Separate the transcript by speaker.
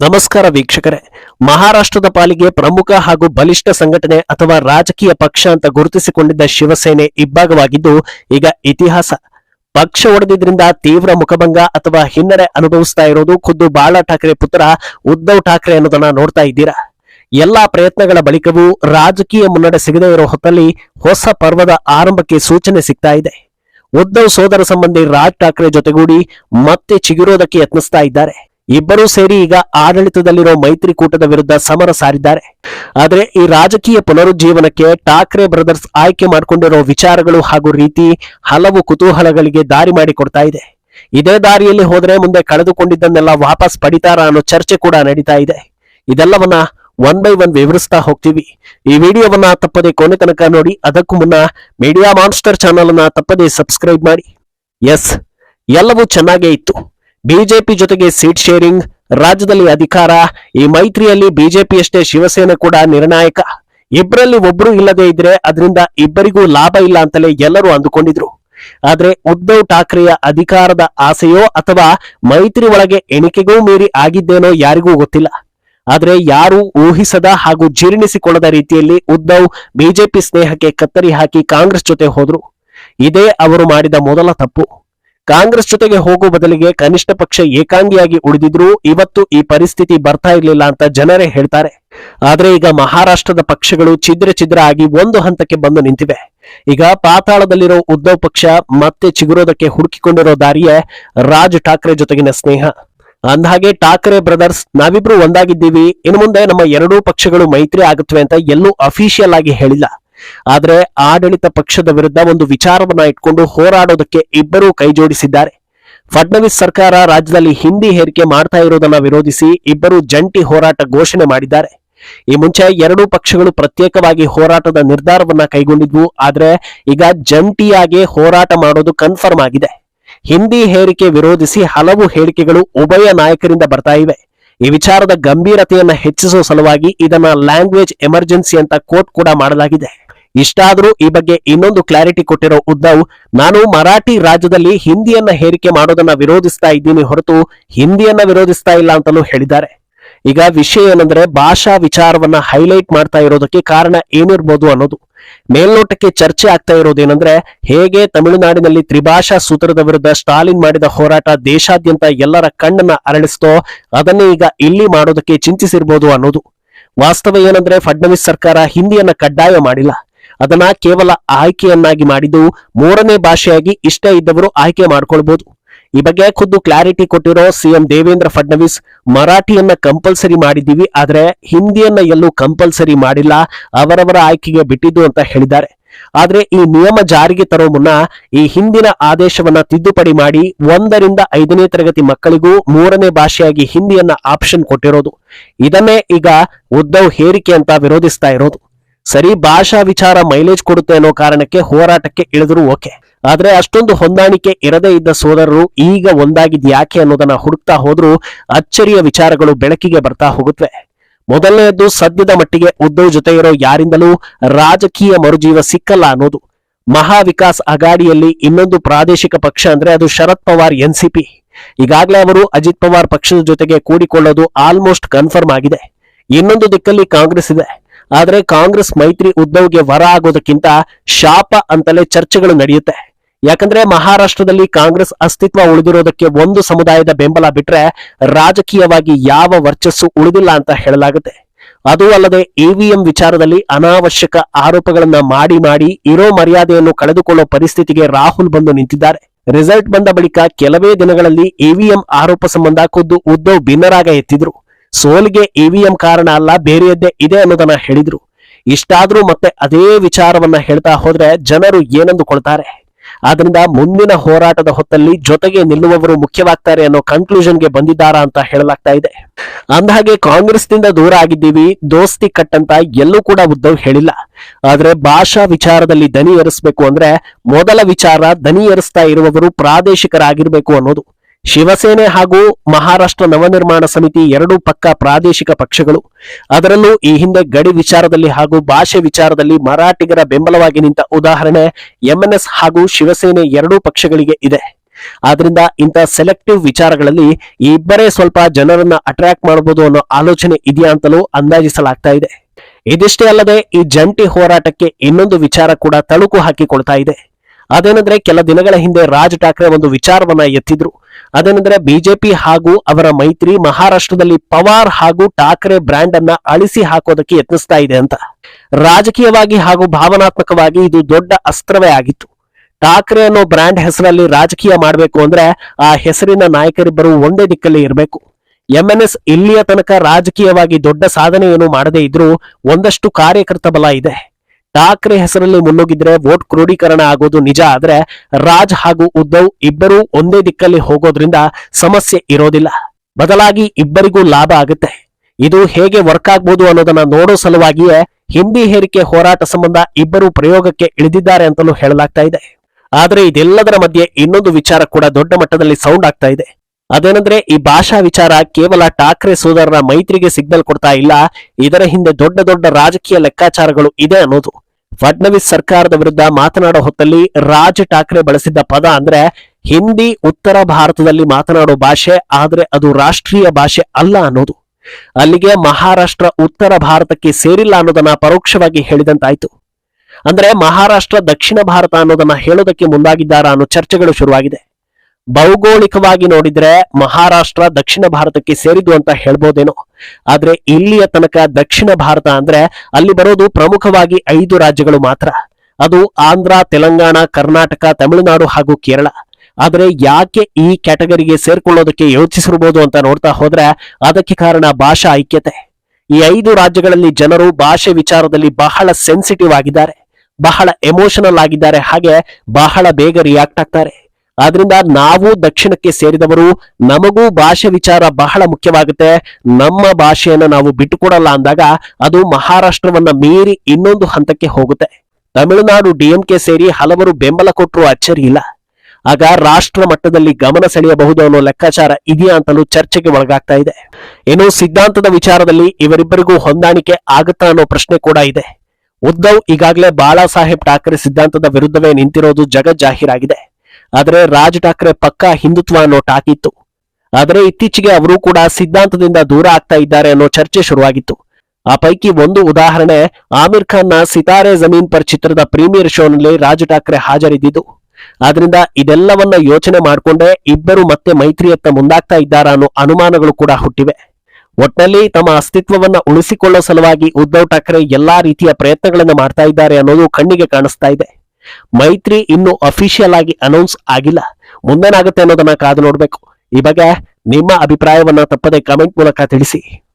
Speaker 1: ನಮಸ್ಕಾರ ವೀಕ್ಷಕರೇ. ಮಹಾರಾಷ್ಟ್ರದ ಪಾಲಿಗೆ ಪ್ರಮುಖ ಹಾಗೂ ಬಲಿಷ್ಠ ಸಂಘಟನೆ ಅಥವಾ ರಾಜಕೀಯ ಪಕ್ಷ ಅಂತ ಗುರುತಿಸಿಕೊಂಡಿದ್ದ ಶಿವಸೇನೆ ಇಬ್ಬಾಗವಾಗಿದ್ದು ಈಗ ಇತಿಹಾಸ. ಪಕ್ಷ ಒಡೆದಿದ್ರಿಂದ ತೀವ್ರ ಮುಖಭಂಗ ಅಥವಾ ಹಿನ್ನಡೆ ಅನುಭವಿಸ್ತಾ ಇರೋದು ಖುದ್ದು ಬಾಳಾ ಠಾಕ್ರೆ ಪುತ್ರ ಉದ್ಧವ್ ಠಾಕ್ರೆ ಅನ್ನೋದನ್ನ ನೋಡ್ತಾ ಇದ್ದೀರಾ. ಎಲ್ಲಾ ಪ್ರಯತ್ನಗಳ ಬಳಿಕವೂ ರಾಜಕೀಯ ಮುನ್ನಡೆ ಸಿಗದೇ ಇರೋ ಹೊತ್ತಲ್ಲಿ ಹೊಸ ಪರ್ವದ ಆರಂಭಕ್ಕೆ ಸೂಚನೆ ಸಿಗ್ತಾ ಇದೆ. ಉದ್ಧವ್ ಸೋದರ ಸಂಬಂಧಿ ರಾಜ್ ಠಾಕ್ರೆ ಜೊತೆಗೂಡಿ ಮತ್ತೆ ಚಿಗಿರೋದಕ್ಕೆ ಯತ್ನಿಸ್ತಾ ಇದ್ದಾರೆ. ಇಬ್ಬರೂ ಸೇರಿ ಈಗ ಆಡಳಿತದಲ್ಲಿರೋ ಮೈತ್ರಿಕೂಟದ ವಿರುದ್ಧ ಸಮರ ಸಾರಿದ್ದಾರೆ. ಆದರೆ ಈ ರಾಜಕೀಯ ಪುನರುಜ್ಜೀವನಕ್ಕೆ ಠಾಕ್ರೆ ಬ್ರದರ್ಸ್ ಆಯ್ಕೆ ಮಾಡಿಕೊಂಡಿರೋ ವಿಚಾರಗಳು ಹಾಗೂ ರೀತಿ ಹಲವು ಕುತೂಹಲಗಳಿಗೆ ದಾರಿ ಮಾಡಿಕೊಡ್ತಾ ಇದೆ. ಇದೇ ದಾರಿಯಲ್ಲಿ ಹೋದರೆ ಮುಂದೆ ಕಳೆದುಕೊಂಡಿದ್ದನ್ನೆಲ್ಲ ವಾಪಸ್ ಪಡಿತಾರ ಅನ್ನೋ ಚರ್ಚೆ ಕೂಡ ನಡೀತಾ ಇದೆ. ಇದೆಲ್ಲವನ್ನ ಒನ್ ಬೈ ಒನ್ ವಿವರಿಸ್ತಾ ಹೋಗ್ತೀವಿ. ಈ ವಿಡಿಯೋವನ್ನ ತಪ್ಪದೆ ಕೊನೆ ತನಕ ನೋಡಿ, ಅದಕ್ಕೂ ಮುನ್ನ ಮೀಡಿಯಾ ಮಾನ್ಸ್ಟರ್ ಚಾನಲ್ ಅನ್ನ ತಪ್ಪದೆ ಸಬ್ಸ್ಕ್ರೈಬ್ ಮಾಡಿ. ಎಸ್, ಎಲ್ಲವೂ ಚೆನ್ನಾಗೇ ಇತ್ತು. ಬಿಜೆಪಿ ಜೊತೆಗೆ ಸೀಟ್ ಶೇರಿಂಗ್, ರಾಜ್ಯದಲ್ಲಿ ಅಧಿಕಾರ, ಈ ಮೈತ್ರಿಯಲ್ಲಿ ಬಿಜೆಪಿಯಷ್ಟೇ ಶಿವಸೇನೆ ಕೂಡ ನಿರ್ಣಾಯಕ. ಇಬ್ಬರಲ್ಲಿ ಒಬ್ರು ಇಲ್ಲದೆ ಇದ್ರೆ ಅದರಿಂದ ಇಬ್ಬರಿಗೂ ಲಾಭ ಇಲ್ಲ ಅಂತಲೇ ಎಲ್ಲರೂ ಅಂದುಕೊಂಡಿದ್ರು. ಆದ್ರೆ ಉದ್ಧವ್ ಠಾಕ್ರೆಯ ಅಧಿಕಾರದ ಆಸೆಯೋ ಅಥವಾ ಮೈತ್ರಿ ಒಳಗೆ ಎಣಿಕೆಗೂ ಮೀರಿ ಆಗಿದ್ದೇನೋ ಯಾರಿಗೂ ಗೊತ್ತಿಲ್ಲ. ಆದ್ರೆ ಯಾರು ಊಹಿಸದ ಹಾಗೂ ಜೀರ್ಣಿಸಿಕೊಳ್ಳದ ರೀತಿಯಲ್ಲಿ ಉದ್ಧವ್ ಬಿಜೆಪಿ ಸ್ನೇಹಕ್ಕೆ ಕತ್ತರಿ ಹಾಕಿ ಕಾಂಗ್ರೆಸ್ ಜೊತೆ ಹೋದ್ರು. ಇದೇ ಅವರು ಮಾಡಿದ ಮೊದಲ ತಪ್ಪು. ಕಾಂಗ್ರೆಸ್ ಜೊತೆಗೆ ಹೋಗುವ ಬದಲಿಗೆ ಕನಿಷ್ಠ ಪಕ್ಷ ಏಕಾಂಗಿಯಾಗಿ ಉಳಿದಿದ್ರು ಇವತ್ತು ಈ ಪರಿಸ್ಥಿತಿ ಬರ್ತಾ ಇರಲಿಲ್ಲ ಅಂತ ಜನರೇ ಹೇಳ್ತಾರೆ. ಆದ್ರೆ ಈಗ ಮಹಾರಾಷ್ಟ್ರದ ಪಕ್ಷಗಳು ಛಿದ್ರ ಛಿದ್ರ ಆಗಿ ಒಂದು ಹಂತಕ್ಕೆ ಬಂದು ನಿಂತಿವೆ. ಈಗ ಪಾತಾಳದಲ್ಲಿರೋ ಉದ್ಧವ್ ಪಕ್ಷ ಮತ್ತೆ ಚಿಗುರೋದಕ್ಕೆ ಹುಡುಕಿಕೊಂಡಿರೋ ದಾರಿಯೇ ರಾಜ್ ಠಾಕ್ರೆ ಜೊತೆಗಿನ ಸ್ನೇಹ. ಅಂದಹಾಗೆ ಠಾಕ್ರೆ ಬ್ರದರ್ಸ್, ನಾವಿಬ್ರು ಒಂದಾಗಿದ್ದೀವಿ. ಇನ್ನು ಮುಂದೆ ನಮ್ಮ ಎರಡೂ ಪಕ್ಷಗಳು ಮೈತ್ರಿ ಆಗುತ್ತವೆ ಅಂತ ಎಲ್ಲೂ ಅಫಿಷಿಯಲ್ ಆಗಿ ಹೇಳಿಲ್ಲ. ಆದ್ರೆ ಆಡಳಿತ ಪಕ್ಷದ ವಿರುದ್ಧ ಒಂದು ವಿಚಾರವನ್ನ ಇಟ್ಕೊಂಡು ಹೋರಾಡೋದಕ್ಕೆ ಇಬ್ಬರೂ ಕೈಜೋಡಿಸಿದ್ದಾರೆ ಫಡ್ನವೀಸ್ ಸರ್ಕಾರ ರಾಜ್ಯದಲ್ಲಿ ಹಿಂದಿ ಹೇರಿಕೆ ಮಾಡ್ತಾ ಇರೋದನ್ನ ವಿರೋಧಿಸಿ ಇಬ್ಬರು ಜಂಟಿ ಹೋರಾಟ ಘೋಷಣೆ ಮಾಡಿದ್ದಾರೆ. ಈ ಮುಂಚೆ ಎರಡೂ ಪಕ್ಷಗಳು ಪ್ರತ್ಯೇಕವಾಗಿ ಹೋರಾಟದ ನಿರ್ಧಾರವನ್ನ ಕೈಗೊಂಡಿದ್ವು, ಆದ್ರೆ ಈಗ ಜಂಟಿಯಾಗಿ ಹೋರಾಟ ಮಾಡೋದು ಕನ್ಫರ್ಮ್ ಆಗಿದೆ. ಹಿಂದಿ ಹೇರಿಕೆ ವಿರೋಧಿಸಿ ಹಲವು ಹೇಳಿಕೆಗಳು ಉಭಯ ನಾಯಕರಿಂದ ಬರ್ತಾ ಇವೆ. ಈ ವಿಚಾರದ ಗಂಭೀರತೆಯನ್ನ ಹೆಚ್ಚಿಸುವ ಸಲುವಾಗಿ ಇದನ್ನ ಲ್ಯಾಂಗ್ವೇಜ್ ಎಮರ್ಜೆನ್ಸಿ ಅಂತ ಕೋಟ್ ಕೂಡ ಮಾಡಲಾಗಿದೆ. ಇಷ್ಟಾದರೂ ಈ ಬಗ್ಗೆ ಇನ್ನೊಂದು ಕ್ಲಾರಿಟಿ ಕೊಟ್ಟಿರೋ ಉದ್ದವ್, ನಾನು ಮರಾಠಿ ರಾಜ್ಯದಲ್ಲಿ ಹಿಂದಿಯನ್ನ ಹೇರಿಕೆ ಮಾಡೋದನ್ನ ವಿರೋಧಿಸ್ತಾ ಇದ್ದೀನಿ ಹೊರತು ಹಿಂದಿಯನ್ನ ವಿರೋಧಿಸ್ತಾ ಇಲ್ಲ ಅಂತಲೂ ಹೇಳಿದ್ದಾರೆ. ಈಗ ವಿಷಯ ಏನಂದ್ರೆ ಭಾಷಾ ವಿಚಾರವನ್ನ ಹೈಲೈಟ್ ಮಾಡ್ತಾ ಇರೋದಕ್ಕೆ ಕಾರಣ ಏನಿರ್ಬೋದು ಅನ್ನೋದು. ಮೇಲ್ನೋಟಕ್ಕೆ ಚರ್ಚೆ ಆಗ್ತಾ ಇರೋದೇನಂದ್ರೆ ಹೇಗೆ ತಮಿಳುನಾಡಿನಲ್ಲಿ ತ್ರಿಭಾಷಾ ಸೂತ್ರದ ವಿರುದ್ಧ ಸ್ಟಾಲಿನ್ ಮಾಡಿದ ಹೋರಾಟ ದೇಶಾದ್ಯಂತ ಎಲ್ಲರ ಕಣ್ಣನ್ನ ಅರಳಿಸ್ತೋ, ಅದನ್ನೇ ಈಗ ಇಲ್ಲಿ ಮಾಡೋದಕ್ಕೆ ಚಿಂತಿಸಿರ್ಬೋದು ಅನ್ನೋದು. ವಾಸ್ತವ ಏನಂದ್ರೆ ಫಡ್ನವೀಸ್ ಸರ್ಕಾರ ಹಿಂದಿಯನ್ನ ಕಡ್ಡಾಯ ಮಾಡಿಲ್ಲ. ಅದನ್ನ ಕೇವಲ ಆಯ್ಕೆಯನ್ನಾಗಿ ಮಾಡಿದ್ದು ಮೂರನೇ ಭಾಷೆಯಾಗಿ ಇಷ್ಟ ಇದ್ದವರು ಆಯ್ಕೆ ಮಾಡ್ಕೊಳ್ಬಹುದು ಈ ಬಗ್ಗೆ ಖುದ್ದು ಕ್ಲಾರಿಟಿ ಕೊಟ್ಟಿರೋ ಸಿಎಂ ದೇವೇಂದ್ರ ಫಡ್ನವೀಸ್, ಮರಾಠಿಯನ್ನ ಕಂಪಲ್ಸರಿ ಮಾಡಿದ್ದೀವಿ, ಆದ್ರೆ ಹಿಂದಿಯನ್ನ ಎಲ್ಲೂ ಕಂಪಲ್ಸರಿ ಮಾಡಿಲ್ಲ, ಅವರವರ ಆಯ್ಕೆಗೆ ಬಿಟ್ಟಿದ್ದು ಅಂತ ಹೇಳಿದ್ದಾರೆ. ಆದ್ರೆ ಈ ನಿಯಮ ಜಾರಿಗೆ ತರೋ ಮುನ್ನ ಈ ಹಿಂದಿನ ಆದೇಶವನ್ನ ತಿದ್ದುಪಡಿ ಮಾಡಿ ಒಂದರಿಂದ ಐದನೇ ತರಗತಿ ಮಕ್ಕಳಿಗೂ ಮೂರನೇ ಭಾಷೆಯಾಗಿ ಹಿಂದಿಯನ್ನ ಆಪ್ಷನ್ ಕೊಟ್ಟಿರೋದು. ಇದನ್ನೇ ಈಗ ಉದ್ಧವ್ ಹೇರಿಕೆ ಅಂತ ವಿರೋಧಿಸ್ತಾ ಇರೋದು. ಸರಿ ಭಾಷಾ ವಿಚಾರ ಮೈಲೇಜ್ ಕೊಡುತ್ತೆ ಅನ್ನೋ ಕಾರಣಕ್ಕೆ ಹೋರಾಟಕ್ಕೆ ಇಳಿದ್ರು ಓಕೆ. ಆದ್ರೆ ಅಷ್ಟೊಂದು ಹೊಂದಾಣಿಕೆ ಇರದೇ ಇದ್ದ ಸೋದರರು ಈಗ ಒಂದಾಗಿದ್ ಯಾಕೆ ಅನ್ನೋದನ್ನ ಹುಡುಕ್ತಾ ಹೋದ್ರೂ ಅಚ್ಚರಿಯ ವಿಚಾರಗಳು ಬೆಳಕಿಗೆ ಬರ್ತಾ ಹೋಗುತ್ತವೆ ಮೊದಲನೆಯದ್ದು ಸದ್ಯದ ಮಟ್ಟಿಗೆ ಉದ್ದವ್ ಜೊತೆ ಇರೋ ಯಾರಿಂದಲೂ ರಾಜಕೀಯ ಮರುಜೀವ ಸಿಕ್ಕಲ್ಲ ಅನ್ನೋದು. ಮಹಾವಿಕಾಸ್ ಅಗಾಡಿಯಲ್ಲಿ ಇನ್ನೊಂದು ಪ್ರಾದೇಶಿಕ ಪಕ್ಷ ಅಂದ್ರೆ ಅದು ಶರದ್ ಪವಾರ್ ಎನ್ಸಿಪಿ. ಈಗಾಗಲೇ ಅವರು ಅಜಿತ್ ಪವಾರ್ ಪಕ್ಷದ ಜೊತೆಗೆ ಕೂಡಿಕೊಳ್ಳೋದು ಆಲ್ಮೋಸ್ಟ್ ಕನ್ಫರ್ಮ್ ಆಗಿದೆ. ಇನ್ನೊಂದು ದಿಕ್ಕಲ್ಲಿ ಕಾಂಗ್ರೆಸ್ ಇದೆ. ಆದ್ರೆ ಕಾಂಗ್ರೆಸ್ ಮೈತ್ರಿ ಉದ್ಧವ್ಗೆ ವರ ಆಗೋದಕ್ಕಿಂತ ಶಾಪ ಅಂತಲೇ ಚರ್ಚೆಗಳು ನಡೆಯುತ್ತೆ. ಯಾಕಂದ್ರೆ ಮಹಾರಾಷ್ಟ್ರದಲ್ಲಿ ಕಾಂಗ್ರೆಸ್ ಅಸ್ತಿತ್ವ ಉಳಿದಿರೋದಕ್ಕೆ ಒಂದು ಸಮುದಾಯದ ಬೆಂಬಲ ಬಿಟ್ರೆ ರಾಜಕೀಯವಾಗಿ ಯಾವ ವರ್ಚಸ್ಸು ಉಳಿದಿಲ್ಲ ಅಂತ ಹೇಳಲಾಗುತ್ತೆ. ಅದೂ ಅಲ್ಲದೆ ಇವಿಎಂ ವಿಚಾರದಲ್ಲಿ ಅನಾವಶ್ಯಕ ಆರೋಪಗಳನ್ನ ಮಾಡಿ ಮಾಡಿ ಇರೋ ಮರ್ಯಾದೆಯನ್ನು ಕಳೆದುಕೊಳ್ಳೋ ಪರಿಸ್ಥಿತಿಗೆ ರಾಹುಲ್ ಬಂದು ನಿಂತಿದ್ದಾರೆ. ರಿಸಲ್ಟ್ ಬಂದ ಬಳಿಕ ಕೆಲವೇ ದಿನಗಳಲ್ಲಿ ಇವಿಎಂ ಆರೋಪ ಸಂಬಂಧ ಖುದ್ದು ಉದ್ಧವ್ ಭಿನ್ನರಾಗ ಎತ್ತಿದ್ರು. ಸೋಲಿಗೆ ಇವಿಎಂ ಕಾರಣ ಅಲ್ಲ, ಬೇರೆಯದ್ದೇ ಇದೆ ಅನ್ನೋದನ್ನ ಹೇಳಿದ್ರು. ಇಷ್ಟಾದ್ರೂ ಮತ್ತೆ ಅದೇ ವಿಚಾರವನ್ನ ಹೇಳ್ತಾ ಹೋದ್ರೆ ಜನರು ಏನಂದುಕೊಳ್ತಾರೆ? ಆದ್ರಿಂದ ಮುಂದಿನ ಹೋರಾಟದ ಹೊತ್ತಲ್ಲಿ ಜೊತೆಗೆ ನಿಲ್ಲುವವರು ಮುಖ್ಯವಾಗ್ತಾರೆ ಅನ್ನೋ ಕನ್ಕ್ಲೂಷನ್ಗೆ ಬಂದಿದ್ದಾರಾ ಅಂತ ಹೇಳಲಾಗ್ತಾ ಇದೆ. ಅಂದಹಾಗೆ ಕಾಂಗ್ರೆಸ್ನಿಂದ ದೂರ ಆಗಿದ್ದೀವಿ, ದೋಸ್ತಿ ಕಟ್ಟಂತ ಎಲ್ಲೂ ಕೂಡ ಉದ್ದವ್ ಹೇಳಿಲ್ಲ. ಆದ್ರೆ ಭಾಷಾ ವಿಚಾರದಲ್ಲಿ ದನಿ ಏರಿಸಬೇಕು ಅಂದ್ರೆ ಮೊದಲ ವಿಚಾರ ದನಿ ಏರಿಸ್ತಾ ಇರುವವರು ಪ್ರಾದೇಶಿಕರಾಗಿರ್ಬೇಕು ಅನ್ನೋದು. ಶಿವಸೇನೆ ಹಾಗೂ ಮಹಾರಾಷ್ಟ್ರ ನವನಿರ್ಮಾಣ ಸಮಿತಿ ಎರಡೂ ಪಕ್ಕ ಪ್ರಾದೇಶಿಕ ಪಕ್ಷಗಳು. ಅದರಲ್ಲೂ ಈ ಹಿಂದೆ ಗಡಿ ವಿಚಾರದಲ್ಲಿ ಹಾಗೂ ಭಾಷೆ ವಿಚಾರದಲ್ಲಿ ಮರಾಠಿಗರ ಬೆಂಬಲವಾಗಿ ನಿಂತ ಉದಾಹರಣೆ ಎಂಎನ್ಎಸ್ ಹಾಗೂ ಶಿವಸೇನೆ ಎರಡೂ ಪಕ್ಷಗಳಿಗೆ ಇದೆ. ಆದ್ರಿಂದ ಇಂಥ ಸೆಲೆಕ್ಟಿವ್ ವಿಚಾರಗಳಲ್ಲಿ ಇಬ್ಬರೇ ಸ್ವಲ್ಪ ಜನರನ್ನ ಅಟ್ರಾಕ್ಟ್ ಮಾಡಬಹುದು ಅನ್ನೋ ಆಲೋಚನೆ ಇದೆಯಾ ಅಂತಲೂ ಅಂದಾಜಿಸಲಾಗ್ತಾ ಇದೆ. ಇದಿಷ್ಟೇ ಅಲ್ಲದೆ ಈ ಜಂಟಿ ಹೋರಾಟಕ್ಕೆ ಇನ್ನೊಂದು ವಿಚಾರ ಕೂಡ ತಳುಕು ಹಾಕಿಕೊಳ್ತಾ ಇದೆ. ಅದೇನೆಂದ್ರೆ ಕೆಲ ದಿನಗಳ ಹಿಂದೆ ರಾಜ್ ಠಾಕ್ರೆ ಒಂದು ವಿಚಾರವನ್ನ ಎತ್ತಿದ್ರು. ಅದೇನೆಂದ್ರೆ ಬಿಜೆಪಿ ಹಾಗೂ ಅವರ ಮೈತ್ರಿ, ಮಹಾರಾಷ್ಟ್ರದಲ್ಲಿ ಪವಾರ್ ಹಾಗೂ ಠಾಕ್ರೆ ಬ್ರ್ಯಾಂಡ್ ಅನ್ನ ಅಳಿಸಿ ಹಾಕೋದಕ್ಕೆ ಯತ್ನಿಸ್ತಾ ಇದೆ ಅಂತ. ರಾಜಕೀಯವಾಗಿ ಹಾಗೂ ಭಾವನಾತ್ಮಕವಾಗಿ ಇದು ದೊಡ್ಡ ಅಸ್ತ್ರವೇ ಆಗಿತ್ತು. ಠಾಕ್ರೆ ಅನ್ನೋ ಬ್ರ್ಯಾಂಡ್ ಹೆಸರಲ್ಲಿ ರಾಜಕೀಯ ಮಾಡಬೇಕು ಅಂದ್ರೆ ಆ ಹೆಸರಿನ ನಾಯಕರಿಬ್ಬರು ಒಂದೇ ದಿಕ್ಕಲ್ಲಿ ಇರಬೇಕು. ಎಂಎನ್ಎಸ್ ಇಲ್ಲಿಯ ತನಕ ರಾಜಕೀಯವಾಗಿ ದೊಡ್ಡ ಸಾಧನೆಯನ್ನು ಮಾಡದೇ ಇದ್ರೂ ಒಂದಷ್ಟು ಕಾರ್ಯಕರ್ತ ಬಲ ಇದೆ. ಠಾಕ್ರೆ ಹೆಸರಲ್ಲಿ ಮುನ್ನುಗ್ಗಿದ್ರೆ ವೋಟ್ ಕ್ರೋಢೀಕರಣ ಆಗೋದು ನಿಜ ಆದ್ರೆ ರಾಜ್ ಹಾಗೂ ಉದ್ಧವ್ ಇಬ್ಬರೂ ಒಂದೇ ದಿಕ್ಕಲ್ಲಿ ಹೋಗೋದ್ರಿಂದ ಸಮಸ್ಯೆ ಇರೋದಿಲ್ಲ. ಬದಲಾಗಿ ಇಬ್ಬರಿಗೂ ಲಾಭ ಆಗುತ್ತೆ. ಇದು ಹೇಗೆ ವರ್ಕ್ ಆಗ್ಬೋದು ಅನ್ನೋದನ್ನ ನೋಡೋ ಸಲುವಾಗಿಯೇ ಹಿಂದಿ ಹೇರಿಕೆ ಹೋರಾಟ ಸಂಬಂಧ ಇಬ್ಬರು ಪ್ರಯೋಗಕ್ಕೆ ಇಳಿದಿದ್ದಾರೆ ಅಂತಲೂ ಹೇಳಲಾಗ್ತಾ ಇದೆ. ಆದ್ರೆ ಇದೆಲ್ಲದರ ಮಧ್ಯೆ ಇನ್ನೊಂದು ವಿಚಾರ ಕೂಡ ದೊಡ್ಡ ಮಟ್ಟದಲ್ಲಿ ಸೌಂಡ್ ಆಗ್ತಾ ಇದೆ. ಅದೇನಂದ್ರೆ ಈ ಭಾಷಾ ವಿಚಾರ ಕೇವಲ ಠಾಕ್ರೆ ಸೋದರರ ಮೈತ್ರಿಗೆ ಸಿಗ್ನಲ್ ಕೊಡ್ತಾ ಇಲ್ಲ. ಇದರ ಹಿಂದೆ ದೊಡ್ಡ ದೊಡ್ಡ ರಾಜಕೀಯ ಲೆಕ್ಕಾಚಾರಗಳು ಇದೆ ಅನ್ನೋದು. ಫಡ್ನವೀಸ್ ಸರ್ಕಾರದ ವಿರುದ್ಧ ಮಾತನಾಡೋ ಹೊತ್ತಲ್ಲಿ ರಾಜ್ ಠಾಕ್ರೆ ಬಳಸಿದ್ದ ಪದ ಅಂದ್ರೆ ಹಿಂದಿ ಉತ್ತರ ಭಾರತದಲ್ಲಿ ಮಾತನಾಡೋ ಭಾಷೆ, ಆದ್ರೆ ಅದು ರಾಷ್ಟ್ರೀಯ ಭಾಷೆ ಅಲ್ಲ ಅನ್ನೋದು. ಅಲ್ಲಿಗೆ ಮಹಾರಾಷ್ಟ್ರ ಉತ್ತರ ಭಾರತಕ್ಕೆ ಸೇರಿಲ್ಲ ಅನ್ನೋದನ್ನ ಪರೋಕ್ಷವಾಗಿ ಹೇಳಿದಂತಾಯ್ತು. ಅಂದ್ರೆ ಮಹಾರಾಷ್ಟ್ರ ದಕ್ಷಿಣ ಭಾರತ ಅನ್ನೋದನ್ನ ಹೇಳೋದಕ್ಕೆ ಮುಂದಾಗಿದ್ದಾರ ಅನ್ನೋ ಚರ್ಚೆಗಳು ಶುರುವಾಗಿದೆ. ಭೌಗೋಳಿಕವಾಗಿ ನೋಡಿದ್ರೆ ಮಹಾರಾಷ್ಟ್ರ ದಕ್ಷಿಣ ಭಾರತಕ್ಕೆ ಸೇರಿದ್ದು ಅಂತ ಹೇಳ್ಬೋದೇನೋ. ಆದ್ರೆ ಇಲ್ಲಿಯ ತನಕ ದಕ್ಷಿಣ ಭಾರತ ಅಂದ್ರೆ ಅಲ್ಲಿ ಬರೋದು ಪ್ರಮುಖವಾಗಿ ಐದು ರಾಜ್ಯಗಳು ಮಾತ್ರ. ಅದು ಆಂಧ್ರ, ತೆಲಂಗಾಣ, ಕರ್ನಾಟಕ, ತಮಿಳುನಾಡು ಹಾಗೂ ಕೇರಳ. ಆದರೆ ಯಾಕೆ ಈ ಕ್ಯಾಟಗರಿಗೆ ಸೇರ್ಕೊಳ್ಳೋದಕ್ಕೆ ಯೋಚಿಸಿರ್ಬೋದು ಅಂತ ನೋಡ್ತಾ ಹೋದ್ರೆ ಅದಕ್ಕೆ ಕಾರಣ ಭಾಷಾ ಐಕ್ಯತೆ. ಈ ಐದು ರಾಜ್ಯಗಳಲ್ಲಿ ಜನರು ಭಾಷೆ ವಿಚಾರದಲ್ಲಿ ಬಹಳ ಸೆನ್ಸಿಟಿವ್ ಆಗಿದ್ದಾರೆ. ಬಹಳ ಎಮೋಷನಲ್ ಆಗಿದ್ದಾರೆ. ಹಾಗೆ ಬಹಳ ಬೇಗ ರಿಯಾಕ್ಟ್ ಆಗ್ತಾರೆ. ಆದ್ರಿಂದ ನಾವು ದಕ್ಷಿಣಕ್ಕೆ ಸೇರಿದವರು ನಮಗೂ ಭಾಷೆ ವಿಚಾರ ಬಹಳ ಮುಖ್ಯವಾಗುತ್ತೆ. ನಮ್ಮ ಭಾಷೆಯನ್ನ ನಾವು ಬಿಟ್ಟುಕೊಡಲ್ಲ ಅಂದಾಗ ಅದು ಮಹಾರಾಷ್ಟ್ರವನ್ನ ಮೀರಿ ಇನ್ನೊಂದು ಹಂತಕ್ಕೆ ಹೋಗುತ್ತೆ. ತಮಿಳುನಾಡು ಡಿಎಂಕೆ ಸೇರಿ ಹಲವರು ಬೆಂಬಲ ಕೊಟ್ಟರು ಅಚ್ಚರಿ ಇಲ್ಲ. ಆಗ ರಾಷ್ಟ್ರ ಮಟ್ಟದಲ್ಲಿ ಗಮನ ಸೆಳೆಯಬಹುದು ಅನ್ನೋ ಲೆಕ್ಕಾಚಾರ ಇದೆಯಾ ಅಂತಲೂ ಚರ್ಚೆಗೆ ಒಳಗಾಗ್ತಾ ಇದೆ. ಏನು ಸಿದ್ಧಾಂತದ ವಿಚಾರದಲ್ಲಿ ಇವರಿಬ್ಬರಿಗೂ ಹೊಂದಾಣಿಕೆ ಆಗುತ್ತಾ ಅನ್ನೋ ಪ್ರಶ್ನೆ ಕೂಡ ಇದೆ. ಉದ್ಧವ್ ಈಗಾಗಲೇ ಬಾಳಾ ಸಾಹೇಬ್ ಠಾಕ್ರೆ ಸಿದ್ಧಾಂತದ ವಿರುದ್ಧವೇ ನಿಂತಿರೋದು ಜಗಜ್ಜಾಹೀರಾಗಿದೆ. ಆದರೆ ರಾಜ್ ಠಾಕ್ರೆ ಪಕ್ಕಾ ಹಿಂದುತ್ವ ಅನ್ನೋ ಟಾಕಿತ್ತು ಆದರೆ ಇತ್ತೀಚೆಗೆ ಅವರು ಕೂಡ ಸಿದ್ಧಾಂತದಿಂದ ದೂರ ಆಗ್ತಾ ಇದ್ದಾರೆ ಅನ್ನೋ ಚರ್ಚೆ ಶುರುವಾಗಿತ್ತು. ಆ ಪೈಕಿ ಒಂದು ಉದಾಹರಣೆ ಆಮಿರ್ ಖಾನ್ನ ಸಿತಾರೆ ಜಮೀನ್ ಪರ್ ಚಿತ್ರದ ಪ್ರೀಮಿಯರ್ ಶೋನಲ್ಲಿ ರಾಜ್ ಠಾಕ್ರೆ ಹಾಜರಿದ್ದಿದ್ದು. ಆದ್ರಿಂದ ಇದೆಲ್ಲವನ್ನ ಯೋಚನೆ ಮಾಡಿಕೊಂಡೇ ಇಬ್ಬರು ಮತ್ತೆ ಮೈತ್ರಿಯತ್ತ ಮುಂದಾಗ್ತಾ ಇದ್ದಾರ ಅನ್ನೋ ಅನುಮಾನಗಳು ಕೂಡ ಹುಟ್ಟಿವೆ. ಒಟ್ನಲ್ಲಿ ತಮ್ಮ ಅಸ್ತಿತ್ವವನ್ನ ಉಳಿಸಿಕೊಳ್ಳೋ ಸಲುವಾಗಿ ಉದ್ಧವ್ ಠಾಕ್ರೆ ಎಲ್ಲಾ ರೀತಿಯ ಪ್ರಯತ್ನಗಳನ್ನ ಮಾಡ್ತಾ ಇದ್ದಾರೆ ಅನ್ನೋದು ಕಣ್ಣಿಗೆ ಕಾಣಿಸ್ತಾ ಇದೆ. ಮೈತ್ರಿ ಇನ್ನು ಅಫಿಷಿಯಲ್ ಆಗಿ ಅನೌನ್ಸ್ ಆಗಿಲ್ಲ. ಮುಂದೇನಾಗುತ್ತೆ ಅನ್ನೋದನ್ನ ಕಾದು ನೋಡಬೇಕು. ಈ ಬಗ್ಗೆ ನಿಮ್ಮ ಅಭಿಪ್ರಾಯವನ್ನ ತಪ್ಪದೆ ಕಮೆಂಟ್ ಮೂಲಕ ತಿಳಿಸಿ.